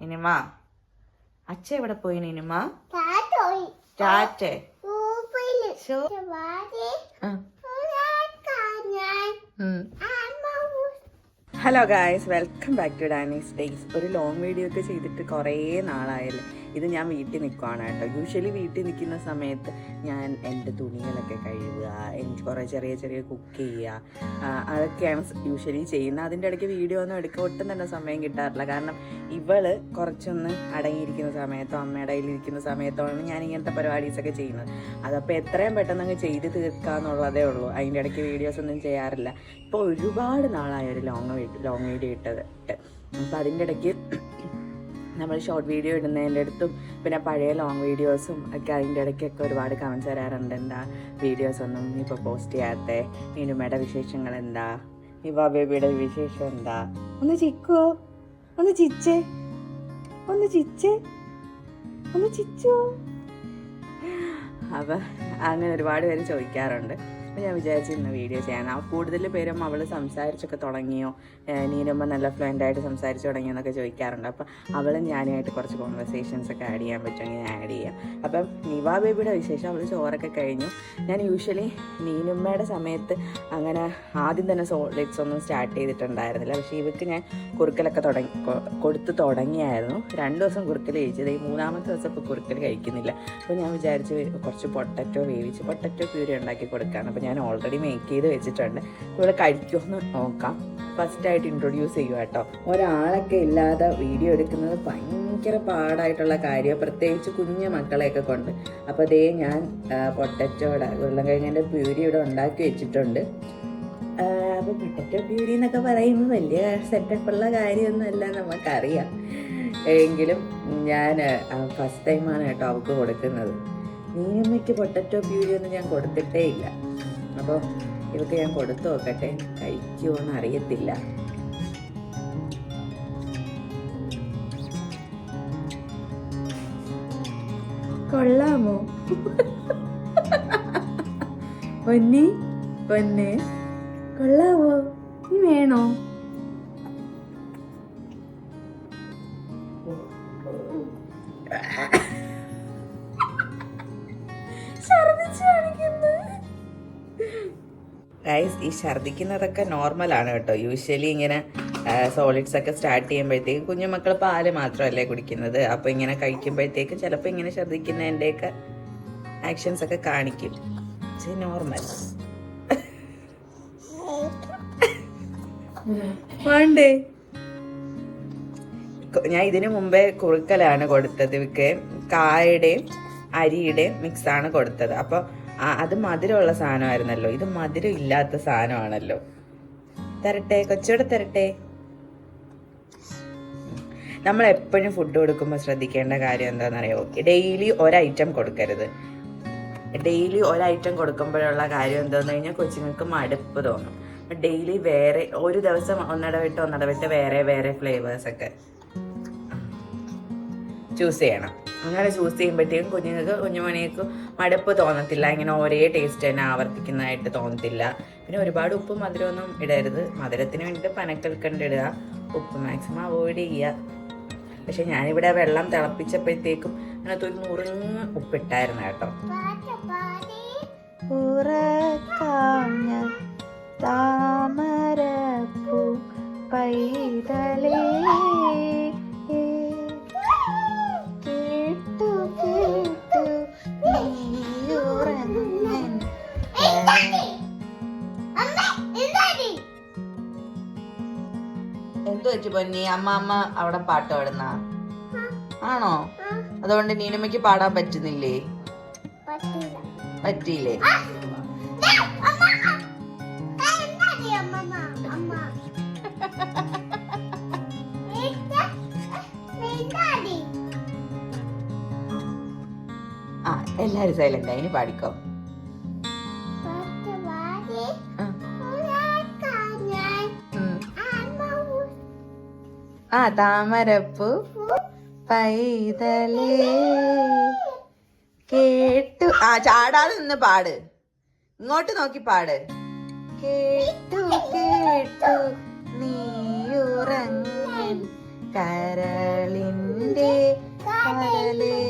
Enema. അച്ഛ എവിടെ പോയി ഇനിമ? ടാറ്റേ ശോ. വാടി ആ. ഞാൻ ഉം. അമ്മ hello guys welcome back to Dani's days ഒരു ലോങ് വീഡിയോ ഒക്കെ ചെയ്തിട്ട് കുറേ നാളായല്ലേ. ഇത് ഞാൻ വീട്ടിൽ നിൽക്കുവാണ് കേട്ടോ. യൂഷ്വലി വീട്ടിൽ നിൽക്കുന്ന സമയത്ത് ഞാൻ എന്റെ തുണികളൊക്കെ കഴുകുക എനിക്ക് കുറേ ചെറിയ ചെറിയ കുക്ക് ചെയ്യുക അതൊക്കെയാണ് യൂഷ്വലി ചെയ്യുന്നത്. അതിന്റെ ഇടയ്ക്ക് വീഡിയോ ഒന്നും എടുക്കാൻ ഒട്ടും തന്നെ സമയം കിട്ടാറില്ല. കാരണം ഇവൾ കുറച്ചൊന്ന് അടങ്ങിയിരിക്കുന്ന സമയത്തോ അമ്മയുടെ കയ്യിലിരിക്കുന്ന സമയത്തോ ആണ് ഞാൻ ഇങ്ങനത്തെ പരിപാടീസൊക്കെ ചെയ്യുന്നത്. അതപ്പോൾ എത്രയും പെട്ടെന്ന് അങ്ങ് ചെയ്ത് തീർക്കാന്നുള്ളതേ ഉള്ളൂ. അതിന്റെ ഇടയ്ക്ക് വീഡിയോസ് ഒന്നും ചെയ്യാറില്ല. ഇപ്പോൾ ഒരുപാട് നാളായ ഒരു ലോങ് ലോങ് വീഡിയോ ഇട്ടത് ഇട്ട് അപ്പോൾ അതിന്റെ ഇടയ്ക്ക് നമ്മൾ ഷോർട്ട് വീഡിയോ ഇടുന്നതിന്റെ അടുത്തും പിന്നെ പഴയ ലോങ് വീഡിയോസും ഒക്കെ അതിന്റെ ഇടയ്ക്കൊക്കെ ഒരുപാട് കമൻസ് വരാറുണ്ട്. എന്താ വീഡിയോസ് ഒന്നും ഇപ്പോൾ പോസ്റ്റ് ചെയ്യാത്ത? നീനുമയുടെ വിശേഷങ്ങൾ എന്താ? ഇവ ബേബിയുടെ വിശേഷം എന്താ? ഒന്ന് ചിക്കോ ഒന്ന് ചിച്ചേ ഒന്ന് ചിച്ചേ ഒന്ന് ചിച്ചോ. അപ്പം അങ്ങനെ ഒരുപാട് പേര് ചോദിക്കാറുണ്ട്. അപ്പം ഞാൻ വിചാരിച്ചു ഇന്ന് വീഡിയോ ചെയ്യാൻ. ആ കൂടുതൽ പേരും അവൾ സംസാരിച്ചൊക്കെ തുടങ്ങിയോ? നീനുമ്പോൾ നല്ല ഫ്ലുവന്റ് ആയിട്ട് സംസാരിച്ച് തുടങ്ങിയോ എന്നൊക്കെ ചോദിക്കാറുണ്ട്. അപ്പോൾ അവളും ഞാനായിട്ട് കുറച്ച് കോൺവെർസേഷൻസ് ഒക്കെ ആഡ് ചെയ്യാൻ പറ്റുമെങ്കിൽ ഞാൻ ആഡ് ചെയ്യാം. അപ്പം നിവാ ബേബിയുടെ വിശേഷം അവൾ ചോറൊക്കെ കഴിഞ്ഞു. ഞാൻ യൂഷ്വലി നീനുമ്മയുടെ സമയത്ത് അങ്ങനെ ആദ്യം തന്നെ സോളിഡ്സ് ഒന്നും സ്റ്റാർട്ട് ചെയ്തിട്ടുണ്ടായിരുന്നില്ല. പക്ഷേ ഇവർക്ക് ഞാൻ കുറുക്കലൊക്കെ തുടങ്ങി കൊടുത്ത് തുടങ്ങിയായിരുന്നു. രണ്ട് ദിവസം കുറുക്കൽ കഴിച്ചത് ഈ മൂന്നാമത്തെ ദിവസം ഇപ്പോൾ കുറുക്കൽ കഴിക്കുന്നില്ല. അപ്പോൾ ഞാൻ വിചാരിച്ച് കുറച്ച് പൊട്ടറ്റോ വേവിച്ച് പൊട്ടറ്റോ പ്യൂരി ഉണ്ടാക്കി കൊടുക്കാണ് അപ്പോൾ ഞാൻ ഓൾറെഡി മേക്ക് ചെയ്ത് വെച്ചിട്ടുണ്ട്. ഇവിടെ കഴിക്കുമെന്ന് നോക്കാം. ഫസ്റ്റ് ആയിട്ട് ഇൻട്രൊഡ്യൂസ് ചെയ്യുക കേട്ടോ. ഒരാളൊക്കെ ഇല്ലാതെ വീഡിയോ എടുക്കുന്നത് ഭയങ്കര പാടായിട്ടുള്ള കാര്യം പ്രത്യേകിച്ച് കുഞ്ഞു മക്കളെയൊക്കെ കൊണ്ട്. അപ്പോൾ അതേ ഞാൻ പൊട്ടറ്റോടെ ഉരുളൻകിഴങ്ങിന്റെ പ്യൂരി ഇവിടെ ഉണ്ടാക്കി വെച്ചിട്ടുണ്ട്. അപ്പോൾ പൊട്ടറ്റോ പ്യൂരി എന്നൊക്കെ പറയുന്നത് വലിയ സെറ്റപ്പുള്ള കാര്യമൊന്നുമല്ല നമുക്കറിയാം. എങ്കിലും ഞാൻ ഫസ്റ്റ് ടൈമാണ് കേട്ടോ അവൾക്ക് കൊടുക്കുന്നത്. നീയമ്മയ്ക്ക് പൊട്ടറ്റോ പ്യൂരി ഒന്നും ഞാൻ കൊടുത്തിട്ടേ ഇല്ല. അപ്പോൾ ഇവക്ക് ഞാൻ കൊടുത്തു നോക്കട്ടെ. കഴിക്കുമോ എന്ന് അറിയത്തില്ല. കൊള്ളാമോ? പൊന്നി പൊന്നെ. കൊള്ളാമോ നീ വേണോ? ഗൈസ് ഈ ഛർദിക്കുന്നതൊക്കെ നോർമലാണ് കേട്ടോ. യൂഷ്വലി ഇങ്ങനെ സോളിഡ്സ് ഒക്കെ സ്റ്റാർട്ട് ചെയ്യുമ്പോഴത്തേക്ക് കുഞ്ഞുമക്കൾ പാൽ മാത്രമല്ലേ കുടിക്കുന്നത്. അപ്പോൾ ഇങ്ങനെ കഴിക്കുമ്പോഴത്തേക്ക് ചിലപ്പോൾ ഇങ്ങനെ ഛർദിക്കുന്നതിന്റെയൊക്കെ ആക്ഷൻസ് ഒക്കെ കാണിക്കും. നോർമൽ വേണ്ടേ? ഞാൻ ഇതിനു മുമ്പേ കുറുക്കലാണ് കൊടുത്തത് ഇവക്ക് കായയുടെയും അരിയുടെയും മിക്സാണ് കൊടുത്തത്. അപ്പൊ ആ- അത് മധുരമുള്ള സാധനമായിരുന്നല്ലോ. ഇത് മധുരം ഇല്ലാത്ത സാധനമാണല്ലോ. തരട്ടെ കൊച്ചോടെ തരട്ടെ. നമ്മൾ എപ്പോഴും ഫുഡ് കൊടുക്കുമ്പോൾ ശ്രദ്ധിക്കേണ്ട കാര്യം എന്താണെന്നറിയോ? ഡെയിലി ഒരൈറ്റം കൊടുക്കരുത്. ഡെയിലി ഒരൈറ്റം കൊടുക്കുമ്പോഴുള്ള കാര്യം എന്താണെന്ന് കഴിഞ്ഞാൽ കൊച്ചുങ്ങൾക്ക് മടുപ്പ് തോന്നും. ഡെയിലി വേറെ ഒരു ദിവസം ഒന്നിടവിട്ട് ഒന്നിടവിട്ട് വേറെ വേറെ ഫ്ലേവേഴ്സ് ഒക്കെ. ചൂസ് ചെയ്യണം. അങ്ങനെ ചൂസ് ചെയ്യുമ്പോഴത്തേക്കും കുഞ്ഞുങ്ങൾക്ക് കുഞ്ഞുമണിക്ക് മടുപ്പ് തോന്നത്തില്ല. ഇങ്ങനെ ഒരേ ടേസ്റ്റ് തന്നെ ആവർത്തിക്കുന്നതായിട്ട് തോന്നത്തില്ല. പിന്നെ ഒരുപാട് ഉപ്പ് മധുരമൊന്നും ഇടരുത്. മധുരത്തിന് വേണ്ടിയിട്ട് പനക്കൽക്കണ്ട് ഇടുക. ഉപ്പ് മാക്സിമം അവോയ്ഡ് ചെയ്യുക. പക്ഷെ ഞാനിവിടെ വെള്ളം തിളപ്പിച്ചപ്പോഴത്തേക്കും അതിനകത്ത് ഒരു നുറുങ്ങ് ഉപ്പിട്ടായിരുന്നു കേട്ടോ. പാട്ട് എന്തു വെച്ചു പൊന്നി? അമ്മ അമ്മ അവിടെ പാട്ട് പാടുന്ന? ആണോ? അതുകൊണ്ട് നീനമ്മയ്ക്ക് പാടാൻ പറ്റുന്നില്ലേ? പറ്റിയില്ലേ? ആ, അമ്മമ്മ? എല്ലാരും സൈലന്റ് ഇനി പാടിക്കോ. ആ താമരപ്പൂ പൈതലേ. കേട്ടു. ആ ചാടാതെ നിന്ന് പാട്. ഇങ്ങോട്ട് നോക്കി പാട്. കേട്ടു കേട്ടു. നീയുറങ്ങൻ കരളിന്റെ കടലേ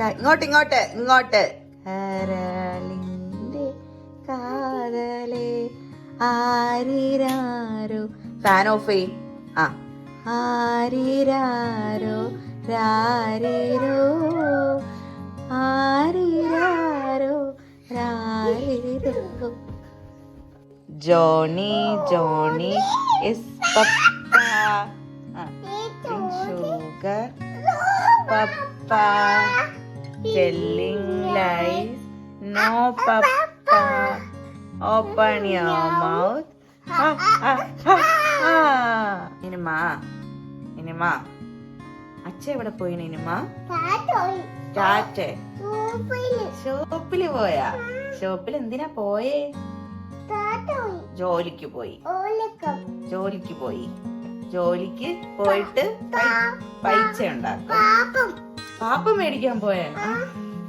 ക- ഇങ്ങോട്ട് ഇങ്ങോട്ട് ഇങ്ങോട്ട്. കരളിന്റെ കാതലേ. ആരിരാരോ. ഫാൻ ഓഫ് ചെയ് ആ. ആരിരാരോ രാരിരോ ആരിരാരോ രാരിരോ ജോണി ജോണി ഇസ് പപ്പ ആ sugar papa telling lies no papa open your mouth ha ha ha ha ഇനിമ ഇനിമ. അച്ഛ എവിടെ പോയി ഇനിമ? സൂപ്പിൽ ഷോപ്പിൽ പോയാ? ഷോപ്പിൽ എന്തിനാ പോയേ? ജോലിക്ക് പോയി. ജോലിക്ക് പോയി. ജോലിക്ക് പോയിട്ട് പൈസ ഉണ്ടാക്കും. പാപ്പം മേടിക്കാൻ പോയേ?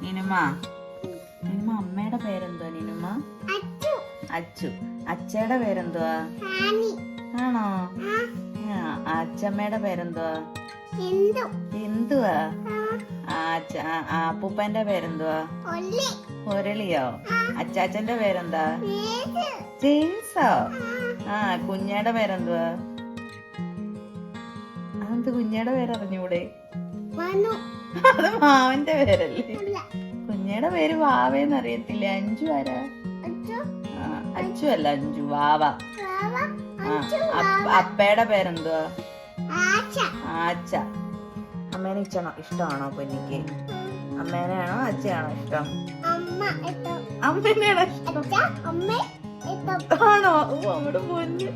നിനുമ നിനുമ അമ്മയുടെ പേരെന്തുവാ നിനുമ അച്ചു. അച്ചു. അച്ഛയുടെ പേരെന്തുവാ? ആണോ? അച്ഛമ്മയുടെ പേരെന്തുവാ? എന്തു എന്തുവാ അപ്പൂപ്പന്റെ പേരെന്തുവാ? മുരളിയോ അച്ചാച്ചന്റെ പേരെന്താ? ജെയിംസോ. ആ. കുഞ്ഞയുടെ പേരെന്തുവാ? അതെന്ത് കുഞ്ഞയുടെ പേരറിഞ്ഞൂടെ? അത് മാവന്റെ പേരല്ലേ? കുഞ്ഞയുടെ പേര് വാവേന്ന് അറിയത്തില്ലേ അഞ്ചു ആരാ അച്ചു അല്ല അഞ്ചു വാവ. അപ്പയുടെ പേരെന്തുവാ? ആച്ച. അമ്മേനെ ഇഷ്ടമാണോ ഇഷ്ടമാണോ പൊന്നിക്ക്? അമ്മേനെയാണോ അച്ഛയാണോ ഇഷ്ടം? അമ്മേനെയാണോ ഇഷ്ടം? ആണോ? നമ്മുടെ പൊന്ന്.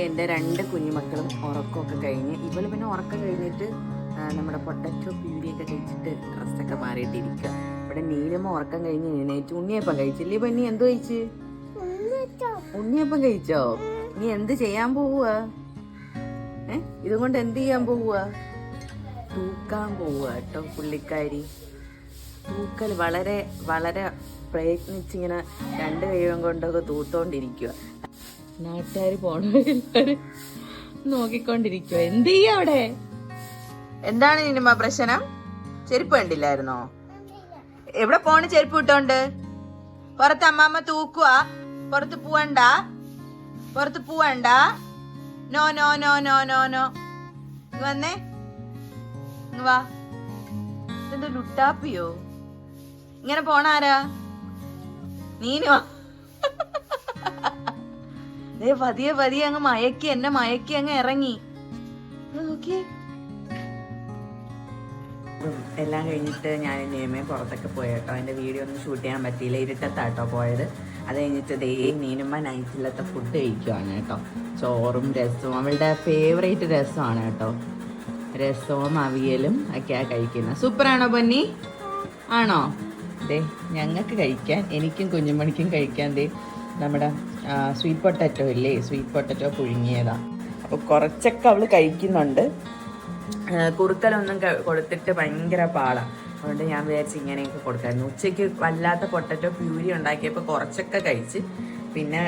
എന്റെ രണ്ട് കുഞ്ഞുമക്കളും ഉറക്കമൊക്കെ കഴിഞ്ഞ് ഇവൾ പിന്നെ ഉറക്കം കഴിഞ്ഞിട്ട് നമ്മുടെ പൊട്ടറ്റോ പ്യൂരിയൊക്കെ കഴിച്ചിട്ട് ഡ്രസ്സൊക്കെ മാറിയിട്ടിരിക്കുക ഇവിടെ നീലമ്മ ഉറക്കം കഴിഞ്ഞ് എഴുന്നേറ്റ് ഉണ്ണിയപ്പം കഴിച്ചില്ലേ പൊന്നി? എന്ത് കഴിച്ച്? ഉണ്ണിച്ചോ ഉണ്ണിയപ്പം കഴിച്ചോ? നീ എന്ത് ചെയ്യാൻ പോവുക? ഏ? ഇതും കൊണ്ട് എന്ത് ചെയ്യാൻ പോവുക? തൂക്കാൻ പോവുക കേട്ടോ പുള്ളിക്കാരി. തൂക്കൽ വളരെ വളരെ പ്രയത്നിച്ചിങ്ങനെ രണ്ട് കൈയും കൊണ്ടൊക്കെ തൂത്തോണ്ടിരിക്കുക നാട്ടുകാർ പോണ നോക്കിക്കൊണ്ടിരിക്കുക എന്ത് ചെയ്യാ അവിടെ? എന്താണ് നിന്നുമ്മ പ്രശ്നം? ചെരുപ്പ് കണ്ടില്ലായിരുന്നോ? എവിടെ പോണ് ചെരുപ്പ് ഇട്ടോണ്ട്? പുറത്ത് അമ്മാമ്മ തൂക്കുക പുറത്ത് പോവണ്ട. പുറത്ത് പോവണ്ട. No no no no no no. വന്നേ. വാ. ഇതെന്തോ ലുട്ടാപ്പിയോ? ഇങ്ങനെ പോണാരാ നീനോ. ദേ പതിയെ പതിയെ അങ്ങ് മയക്കി എന്നെ മയക്കി അങ്ങ് ഇറങ്ങി. എല്ലാം കഴിഞ്ഞിട്ട് ഞാൻ നിയമേ പുറത്തൊക്കെ പോയേട്ടോ. എന്റെ വീഡിയോ ഒന്നും ഷൂട്ട് ചെയ്യാൻ പറ്റിയില്ല. ഇരുട്ടത്താട്ടോ പോയത്. അത് കഴിഞ്ഞിട്ട് ദേ നീനുമ്മ നൈറ്റിലത്തെ ഫുഡ് കഴിക്കുവാണ് കേട്ടോ. ചോറും രസവും. അവളുടെ ഫേവറേറ്റ് രസമാണ് കേട്ടോ. രസവും അവിയലും ഒക്കെയാ കഴിക്കുന്നത്. സൂപ്പറാണോ പൊന്നി? ആണോ? ദേ ഞങ്ങൾക്ക് കഴിക്കാൻ എനിക്കും കുഞ്ഞുമണിക്കും കഴിക്കാൻ ദേ നമ്മുടെ സ്വീറ്റ് പൊട്ടറ്റോ ഇല്ലേ? സ്വീറ്റ് പൊട്ടറ്റോ പുഴുങ്ങിയതാ. അപ്പോൾ കുറച്ചൊക്കെ അവൾ കഴിക്കുന്നുണ്ട്. കുറുക്കലൊന്നും കൊടുത്തിട്ട് ഭയങ്കര പാടാ. അതുകൊണ്ട് ഞാൻ വിചാരിച്ച് ഇങ്ങനെയൊക്കെ കൊടുക്കായിരുന്നു. ഉച്ചയ്ക്ക് വല്ലാത്ത പൊട്ടറ്റോ പ്യൂരി ഉണ്ടാക്കിയപ്പോൾ കുറച്ചൊക്കെ കഴിച്ച് പിന്നെ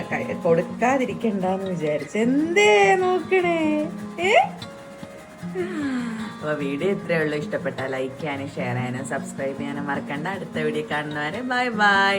കൊടുക്കാതിരിക്കണ്ടെന്ന് വിചാരിച്ചു. എന്തേ നോക്കണേ? ഏ? അപ്പോൾ വീഡിയോ ഇത്രയേ ഉള്ളൂ. ഇഷ്ടപ്പെട്ടാൽ ലൈക്ക് ചെയ്യാനും ഷെയർ ചെയ്യാനും സബ്സ്ക്രൈബ് ചെയ്യാനും മറക്കണ്ട. അടുത്ത വീഡിയോ കാണുന്നവരെ ബൈ ബൈ